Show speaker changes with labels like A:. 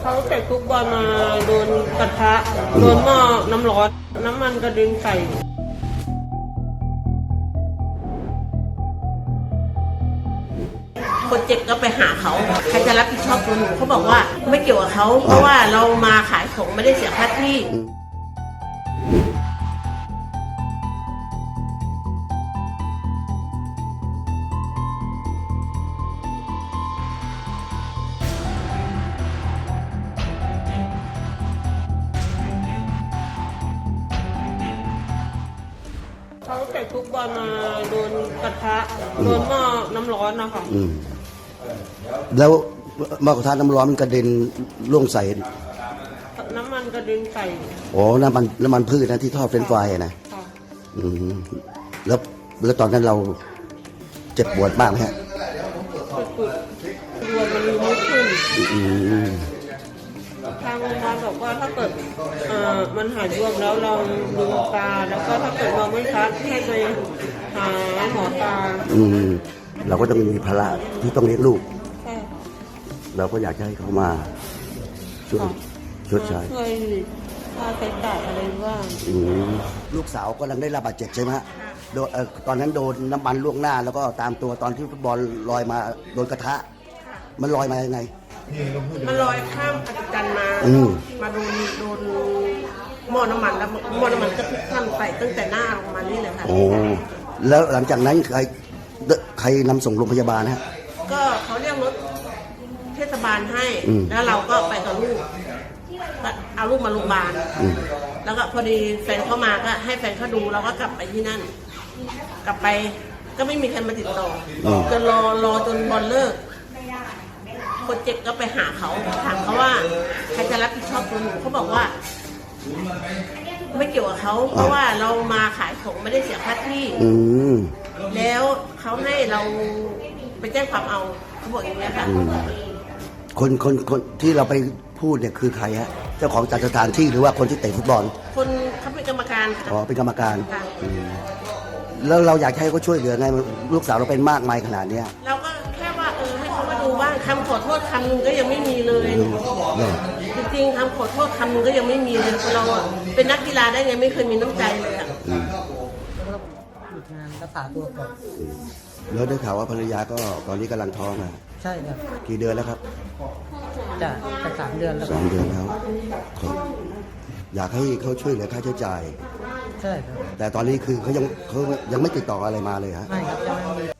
A: เขาเตะทุกบอลมาโดนกระทะโดนหม้อน้ำร้อนน้ำมันกระเด็นใส่คนเจ็บก็ไปหาเขาใครจะรับผิดชอบตัวหนูเขาบอกว่าไม่เกี่ยวกับเขาเพราะว่าเรามาขายของไม่ได้เสียค่าที่ เขาเตะทุกบอลมาโดนกระทะโดนหม้อน้ำร้อนนะคะ
B: อืมแล้วหม้อกระทะน้ำร้อนมันกระเด็นล่วงใส่
A: น้ำมันกระเด็นใส่
B: อ๋อน้ำมันน้ำมันพืชนะที่ทอดเฟรนช์ฟรายอะนะ
A: ค่ะ
B: อืมแล้วแล้วตอนนั้นเราเจ็บปวดมากไหมฮะ
A: สุดๆรวมมันไม่ขึ้น
B: อืม
A: ทาง โรงพยาบาลบอกว่าถ้าเกิดเอ่อมันหายบวมแล้วลองดูตาแล้วก็ถ้าเกิดมองไม่ชัดให้ไปหาหมอตา
B: อืมเราก็ต้องมีภาระที่ต้องเลี้ยงลูก
A: ใช่
B: เราก็อยากจะให้เขามาช่วยชดใช้
A: ช่วยค่าใช้จ่ายอะไรบ้าง
B: อืมลูกสาวกำลังได้รับบาดเจ็บใช่ไหมฮะโดนเอ่อตอนนั้นโดนน้ำมันล่วงหน้า แล้วก็ตามตัวตอนที่ฟุตบอลลอยมาโดนกระทะ มันลอยมายังไง
A: มันลอยข้ามอัศจรรย์มา
B: อืม
A: มาโดนโดนหม้อน้ำมันแล้วหม้อน้ำมันก็พลิกคว่ำใส่ตั้งแต่หน้าลงมานี่เลยค่ะ
B: โอ้แล้วหลังจากนั้นใครใครนำส่งโรงพยาบาลฮะ
A: ก็เขาเรียกรถเทศบาลให้
B: อืม
A: แล้วเราก็ไปกับลูกก็เอาลูกมาโรงพยาบาล
B: อืม
A: แล้วก็พอดีแฟนเข้ามาก็ให้แฟนเขาดูเราก็กลับไปที่นั่น กลับไปก็ไม่มีใครมาติดต่ออ
B: ม
A: จนรอรอจนบอลเลิก คนเจ็บก็ไปหาเขาถามเขาว่าใครจะรับผิดชอบตัวหนูเขาบอกว่า ไม่เกี่ยวกับเขาเพราะว่าเรามาขายของไม่ได้เสียค่าที่
B: อืม
A: แล้วเขาให้เราไปแจ้งความเอาเขาบอกอย่างนี้ยค่ะ
B: อืม คนคนคนที่เราไปพูดเนี่ยคือใครฮะ เจ้าของจัดสถานที่หรือว่าคนที่เตะฟุตบอล
A: คนเขาเป็นกรรมการค่ะ
B: อ๋อเป็นกรรมการ
A: ค่ะ
B: อืมแล้วเราอยากให้เขาช่วยเหลือไงลูกสาวเราเป็นมากมายขนาดเนี้ย
A: เรา ดูบ้างคำขอโทษคำนึงก็ยังไม่มีเลย
B: อืมเนี่ย
A: จริงๆคำขอโทษคำนึงก็ยังไม่มีเลยคนเราอะเป็นนักกีฬาได้ไงไม่เคยมีน้ำใจเลยอะ
B: อืม
C: หยุดงานรักษาตัวก่อน
B: แล้วได้ข่าวว่าภรรยาก็ตอนนี้กำลังท้องอะ
C: ใช่ครับ
B: กี่เดือนแล้วครับ
C: จะจะสามเดือนแล้ว
B: สองเดือนแล้วครับอยากให้เขาช่วยเหลือค่าใช้จ่าย
C: ใช่ครับ
B: แต่ตอนนี้คือเขายังเขายังไม่ติดต่ออะไรมาเลยฮะ
C: ไม่ครับยังไม่มี